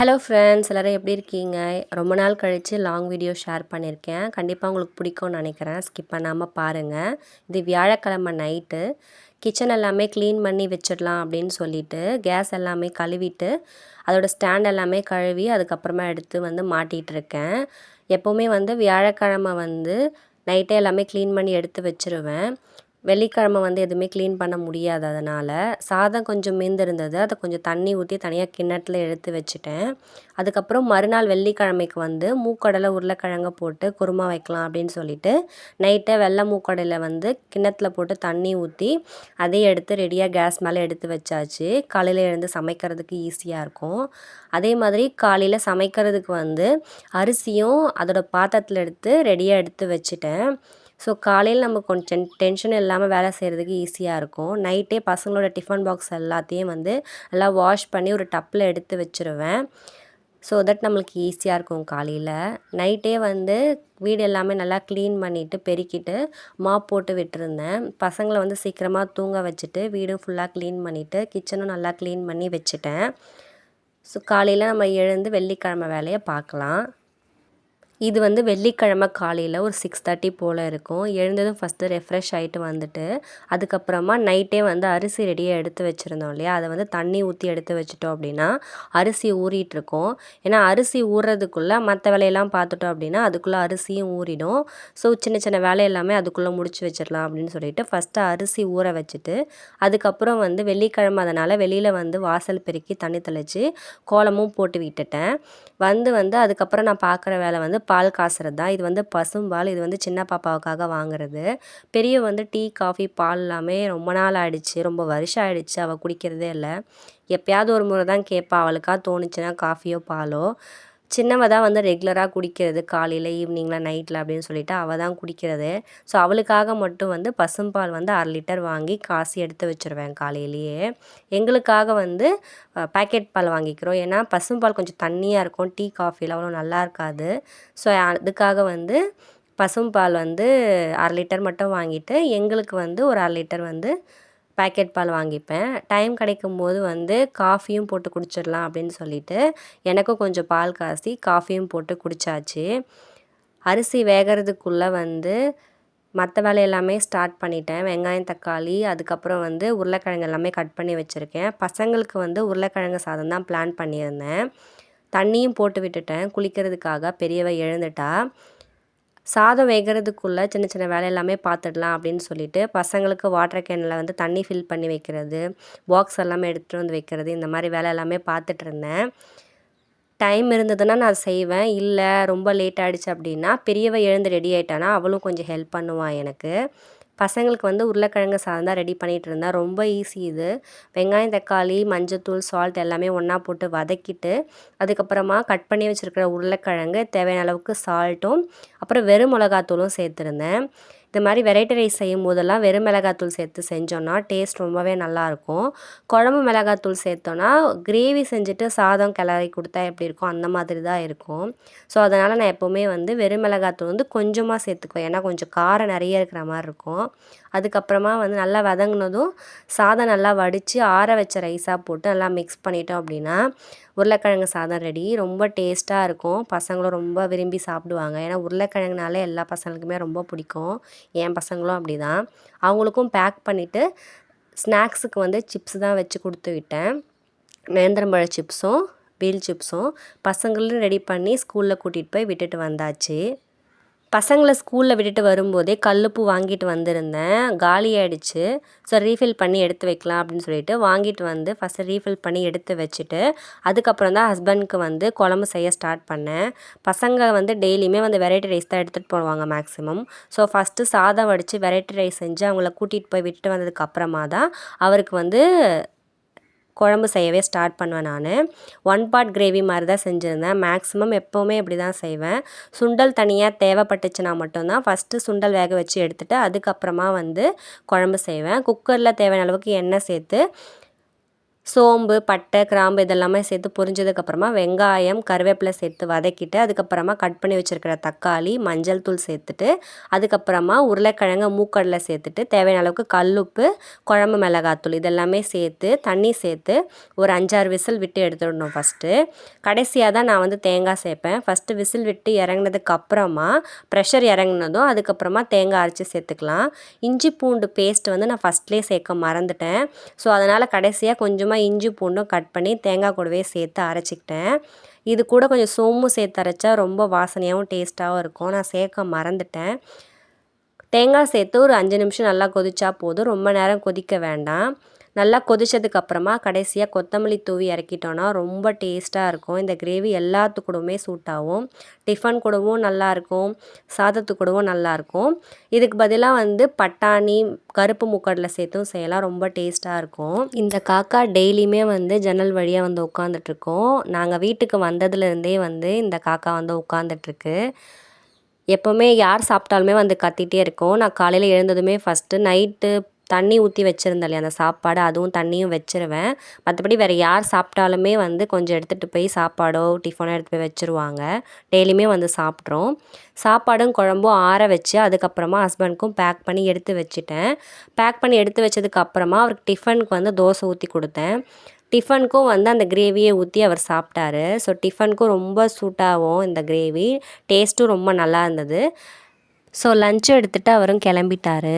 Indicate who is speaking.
Speaker 1: Hello friends எல்லோரும் எப்படி இருக்கீங்க? ரொம்ப நாள் கழித்து லாங் வீடியோ ஷேர் பண்ணியிருக்கேன் கண்டிப்பாக உங்களுக்கு பிடிக்கும்னு நினைக்கிறேன். ஸ்கிப் பண்ணாமல் பாருங்கள் இது வியாழக்கிழமை நைட்டு கிச்சன் எல்லாமே க்ளீன் பண்ணி வச்சிடலாம் அப்படின்னு சொல்லிட்டு கேஸ் எல்லாமே கழுவிட்டு அதோடய ஸ்டாண்ட் எல்லாமே கழுவி அதுக்கப்புறமா எடுத்து வந்து மாட்டிகிட்டு இருக்கேன். எப்போவுமே வந்து வியாழக்கிழமை வந்து நைட்டே எல்லாமே க்ளீன் பண்ணி எடுத்து வச்சுருவேன். வெள்ளிக்கிழமை வந்து எதுவுமே க்ளீன் பண்ண முடியாது அதனால் சாதம் கொஞ்சம் மீந்திருந்தது. அதை கொஞ்சம் தண்ணி ஊற்றி தனியாக கிண்ணத்தில் எடுத்து வச்சுட்டேன். அதுக்கப்புறம் மறுநாள் வெள்ளிக்கிழமைக்கு வந்து மூக்கடலை உருளைக்கிழங்க போட்டு குருமா வைக்கலாம் அப்படின்னு சொல்லிட்டு நைட்டே வெள்ளை மூக்கடலை வந்து கிண்ணத்தில் போட்டு தண்ணி ஊற்றி அதையும் எடுத்து ரெடியாக கேஸ் மேலே எடுத்து வச்சாச்சு. காலையில் எழுந்து சமைக்கிறதுக்கு ஈஸியாக இருக்கும். அதே மாதிரி காலையில் சமைக்கிறதுக்கு வந்து அரிசியும் அதோடய பாத்திரத்தில் எடுத்து ரெடியாக எடுத்து வச்சுட்டேன். ஸோ காலையில் நம்ம கொஞ்சம் டென்ஷன் இல்லாமல் வேலை செய்கிறதுக்கு ஈஸியாக இருக்கும். நைட்டே பசங்களோட டிஃபன் பாக்ஸ் எல்லாத்தையும் வந்து நல்லா வாஷ் பண்ணி ஒரு டப்பில் எடுத்து வச்சுருவேன். ஸோ தட் நம்மளுக்கு ஈஸியாக இருக்கும் காலையில். நைட்டே வந்து வீடு எல்லாமே நல்லா க்ளீன் பண்ணிவிட்டு பெருக்கிட்டு மாப் போட்டு விட்டுருந்தேன். பசங்களை வந்து சீக்கிரமாக தூங்க வச்சுட்டு வீடும் ஃபுல்லாக க்ளீன் பண்ணிவிட்டு கிச்சனும் நல்லா க்ளீன் பண்ணி வச்சுட்டேன். ஸோ காலையில் நம்ம எழுந்து வெள்ளிக்கிழமை வேலையை பார்க்கலாம். இது வந்து வெள்ளிக்கிழமை காலையில் ஒரு சிக்ஸ் தேர்ட்டி போல் இருக்கும். எழுந்ததும் ஃபஸ்ட்டு ரெஃப்ரெஷ் ஆகிட்டு வந்துட்டு அதுக்கப்புறமா நைட்டே வந்து அரிசி ரெடியாக எடுத்து வச்சுருந்தோம் இல்லையா? அதை வந்து தண்ணி ஊற்றி எடுத்து வச்சுட்டோம் அப்படின்னா அரிசி ஊறிட்டுருக்கோம் ஏன்னா அரிசி ஊறுறதுக்குள்ளே மற்ற வேலையெல்லாம் பார்த்துட்டோம் அப்படின்னா அதுக்குள்ளே அரிசியும் ஊறிடும். ஸோ சின்ன சின்ன வேலை எல்லாமே அதுக்குள்ளே முடிச்சு வச்சிடலாம் அப்படின்னு சொல்லிட்டு ஃபஸ்ட்டு அரிசி ஊற வச்சுட்டு அதுக்கப்புறம் வந்து வெள்ளிக்கிழமை அதனால் வெளியில் வந்து வாசல் பெருக்கி தண்ணி தெளித்து கோலமும் போட்டு விட்டுட்டேன். வந்து வந்து அதுக்கப்புறம் நான் பார்க்குற வேலை வந்து பால் காசுறது தான். இது வந்து பசும்பால் இது வந்து சின்ன பாப்பாவுக்காக வாங்குறது. பெரிய வந்து டீ காஃபி பால் எல்லாமே ரொம்ப நாள் ஆகிடுச்சு ரொம்ப வருஷம் ஆயிடுச்சு அவள் குடிக்கிறதே இல்லை. எப்பயாவது ஒரு முறை தான் கேட்பா அவளுக்காக தோணுச்சுன்னா காஃபியோ பாலோ. சின்னவ தான் வந்து ரெகுலராக குடிக்கிறது காலையில் ஈவினிங்கில் நைட்டில் அப்படின்னு சொல்லிட்டு அவள் தான் குடிக்கிறது. ஸோ அவளுக்காக மட்டும் வந்து பசும்பால் வந்து அரை லிட்டர் வாங்கி காசு எடுத்து வச்சுருவேன் காலையிலேயே. எங்களுக்காக வந்து பேக்கெட் பால் வாங்கிக்கிறோம். ஏன்னா பசும்பால் கொஞ்சம் தண்ணியாக இருக்கும். டீ காஃபியில் அவ்வளோ நல்லா இருக்காது. ஸோ அதுக்காக வந்து பசும்பால் வந்து அரை லிட்டர் மட்டும் வாங்கிட்டு எங்களுக்கு வந்து ஒரு அரை லிட்டர் வந்து பேக்கெட் பால் வாங்கிப்பேன். டைம் கிடைக்கும் போது வந்து காஃபியும் போட்டு குடிச்சிடலாம் அப்படின்னு சொல்லிட்டு எனக்கும் கொஞ்சம் பால் காசி காஃபியும் போட்டு குடித்தாச்சு அரிசி வேகிறதுக்குள்ளே வந்து மற்ற வேலை எல்லாமே ஸ்டார்ட் பண்ணிட்டேன். வெங்காயம் தக்காளி அதுக்கப்புறம் வந்து உருளைக்கிழங்கு எல்லாமே கட் பண்ணி வச்சுருக்கேன். பசங்களுக்கு வந்து உருளைக்கிழங்கு சாதம் தான் பிளான் பண்ணியிருந்தேன். தண்ணியும் போட்டு விட்டுட்டேன். குளிக்கிறதுக்காக பெரியவ எழுந்துட்டா. சாதம் வேகிறதுக்குள்ளே சின்ன சின்ன வேலை எல்லாமே பார்த்துடலாம் அப்படின்னு சொல்லிட்டு பசங்களுக்கு வாட்டர் கேனில் வந்து தண்ணி ஃபில் பண்ணி வைக்கிறது பாக்ஸ் எல்லாமே எடுத்துகிட்டு வந்து வைக்கிறது இந்த மாதிரி வேலை எல்லாமே பார்த்துட்டு இருந்தேன். டைம் இருந்ததுன்னா நான் செய்வேன். இல்லை ரொம்ப லேட் ஆகிடுச்சு அப்படின்னா பெரியவ எழுந்து ரெடி ஆகிட்டானா அவளும் கொஞ்சம் ஹெல்ப் பண்ணுவான் எனக்கு. பசங்களுக்கு வந்து உருளைக்கிழங்கு சாதம் தான் ரெடி பண்ணிகிட்டு இருந்தேன் ரொம்ப ஈஸி இது. வெங்காயம் தக்காளி மஞ்சத்தூள் சால்ட் எல்லாமே ஒன்றா போட்டு வதக்கிட்டு அதுக்கப்புறமா கட் பண்ணி வச்சுருக்கிற உருளைக்கிழங்கு தேவையான அளவுக்கு சால்ட்டும் அப்புறம் வெறும் மிளகாத்தூளும் சேர்த்துருந்தேன். இந்த மாதிரி வெரைட்டி ரைஸ் செய்யும் போதெல்லாம் வெறும் மிளகாத்தூள் சேர்த்து செஞ்சோன்னா டேஸ்ட் ரொம்பவே நல்லாயிருக்கும். குழம்பு மிளகாத்தூள் சேர்த்தோன்னா கிரேவி செஞ்சுட்டு சாதம் கிளறி கொடுத்தா எப்படி இருக்கும் அந்த மாதிரி தான் இருக்கும். ஸோ அதனால் நான் எப்போவுமே வந்து வெறும் மிளகாத்தூள் வந்து கொஞ்சமாக சேர்த்துக்குவேன். ஏன்னா கொஞ்சம் காரம் நிறைய இருக்கிற மாதிரி இருக்கும். அதுக்கப்புறமா வந்து நல்லா வதங்கினதும் சாதம் நல்லா வடித்து ஆற வச்ச ரைஸாக போட்டு நல்லா மிக்ஸ் பண்ணிட்டோம் அப்படின்னா உருளைக்கிழங்கு சாதம் ரெடி ரொம்ப டேஸ்ட்டாக இருக்கும். பசங்களும் ரொம்ப விரும்பி சாப்பிடுவாங்க. ஏன்னா உருளைக்கிழங்குனாலே எல்லா பசங்களுக்குமே ரொம்ப பிடிக்கும். என் பசங்களும் அப்படி தான் அவங்களுக்கும் பேக் பண்ணிவிட்டு ஸ்நாக்ஸுக்கு வந்து சிப்ஸ் தான் வச்சு கொடுத்து விட்டேன். நேந்திரம்பழ சிப்ஸும் வீல் சிப்ஸும் பசங்களும் ரெடி பண்ணி ஸ்கூலில் கூட்டிகிட்டு போய் விட்டுட்டு வந்தாச்சு. பசங்களை ஸ்கூலில் விட்டுட்டு வரும்போதே கல்லுப்பு வாங்கிட்டு வந்திருந்தேன். காலி ஆகிடுச்சு ஸோ ரீஃபில் பண்ணி எடுத்து வைக்கலாம் அப்படின்னு சொல்லிட்டு வாங்கிட்டு வந்து ஃபஸ்ட்டு ரீஃபில் பண்ணி எடுத்து வச்சுட்டு அதுக்கப்புறம் தான் ஹஸ்பண்ட்க்கு வந்து குழம்பு செய்ய ஸ்டார்ட் பண்ணேன். பசங்க வந்து டெய்லியுமே வந்து வெரைட்டி ரைஸ் தான் எடுத்துகிட்டு போவாங்க மேக்ஸிமம் ஸோ ஃபஸ்ட்டு சாதம் வடித்து வெரைட்டி ரைஸ் செஞ்சு அவங்கள கூட்டிகிட்டு போய் விட்டுட்டு வந்ததுக்கப்புறமா தான் அவருக்கு வந்து குழம்பு செய்யவே ஸ்டார்ட் பண்ணுவேன் நான். ஒன் பார்ட் கிரேவி மாதிரி தான் செஞ்சுருந்தேன். மேக்ஸிமம் எப்போவுமே இப்படி தான் செய்வேன். சுண்டல் தனியாக தேவைப்பட்டுச்சுன்னா மட்டும்தான் ஃபஸ்ட்டு சுண்டல் வேக வச்சு எடுத்துகிட்டு அதுக்கப்புறமா வந்து குழம்பு செய்வேன். குக்கரில் தேவையான அளவுக்கு எண்ணெய் சேர்த்து சோம்பு பட்டை கிராம்பு இதெல்லாமே சேர்த்து பொரிஞ்சதுக்கப்புறமா வெங்காயம் கருவேப்பிலை சேர்த்து வதக்கிட்டு அதுக்கப்புறமா கட் பண்ணி வச்சுருக்கிற தக்காளி மஞ்சள் தூள் சேர்த்துட்டு அதுக்கப்புறமா உருளைக்கிழங்கு மூக்கடலை சேர்த்துட்டு தேவையான அளவுக்கு கல்லுப்பு குழம்பு மிளகாத்தூள் இதெல்லாமே சேர்த்து தண்ணி சேர்த்து ஒரு அஞ்சாறு விசில் விட்டு எடுத்துடணும் ஃபஸ்ட்டு கடைசியாக தான் நான் வந்து தேங்காய் சேர்ப்பேன். ஃபஸ்ட்டு விசில் விட்டு இறங்கினதுக்கப்புறமா ப்ரெஷர் இறங்கினதும் அதுக்கப்புறமா தேங்காய் அரைச்சி சேர்த்துக்கலாம். இஞ்சி பூண்டு பேஸ்ட் வந்து நான் ஃபஸ்ட்லேயே சேர்க்க மறந்துட்டேன். ஸோ அதனால் கடைசியாக கொஞ்சம் கொஞ்சமாக இஞ்சி பூண்டும் கட் பண்ணி தேங்காய் கூடவே சேர்த்து அரைச்சிக்கிட்டேன். இது கூட கொஞ்சம் சோம்பு சேர்த்து அரைச்சா ரொம்ப வாசனையாகவும் டேஸ்ட்டாகவும் இருக்கும். நான் சேர்க்க மறந்துட்டேன். தேங்காய் சேர்த்து ஒரு அஞ்சு நிமிஷம் நல்லா கொதிச்சா போதும். ரொம்ப நேரம் கொதிக்க வேண்டாம். நல்லா கொதிச்சதுக்கப்புறமா கடைசியாக கொத்தமல்லி தூவி இறக்கிட்டோன்னா ரொம்ப டேஸ்ட்டாக இருக்கும். இந்த கிரேவி எல்லாத்து கூடவுமே சூட் ஆகும். டிஃபன் கூடவும் நல்லாயிருக்கும் சாதத்து கூடவும் நல்லாயிருக்கும் இதுக்கு பதிலாக வந்து பட்டாணி கருப்பு முக்கடலை சேர்த்தும் செய்யலாம். ரொம்ப டேஸ்ட்டாக இருக்கும். இந்த காக்கா டெய்லியுமே வந்து ஜன்னல் வழியாக வந்து உட்காந்துட்ருக்கோம் நாங்கள் வீட்டுக்கு வந்ததுலேருந்தே வந்து இந்த காக்கா வந்து உட்காந்துட்ருக்கு எப்போவுமே யார் சாப்பிட்டாலுமே வந்து கத்திகிட்டே இருக்கும். நான் காலையில் எழுந்ததுமே ஃபஸ்ட்டு நைட்டு தண்ணி ஊற்றி வச்சுருந்தேன் இல்லையா அந்த சாப்பாடு அதுவும் தண்ணியும் வச்சுருவேன். மற்றபடி வேறு யார் சாப்பிட்டாலுமே வந்து கொஞ்சம் எடுத்துகிட்டு போய் சாப்பாடோ டிஃபனோ எடுத்துகிட்டு போய் வச்சுருவாங்க. டெய்லியுமே வந்து சாப்பிட்றோம். சாப்பாடும் குழம்பும் ஆற வச்சு அதுக்கப்புறமா ஹஸ்பண்ட்க்கும் பேக் பண்ணி எடுத்து வச்சுட்டேன். பேக் பண்ணி எடுத்து வச்சதுக்கப்புறமா அவருக்கு டிஃபனுக்கு வந்து தோசை ஊற்றி கொடுத்தேன். டிஃபனுக்கும் வந்து அந்த கிரேவியை ஊற்றி அவர் சாப்பிட்டாரு. ஸோ டிஃபனுக்கும் ரொம்ப சூட்டாகவும் இந்த கிரேவி டேஸ்ட்டும் ரொம்ப நல்லா இருந்தது. ஸோ லஞ்சும் எடுத்துகிட்டு அவரும் கிளம்பிட்டாரு.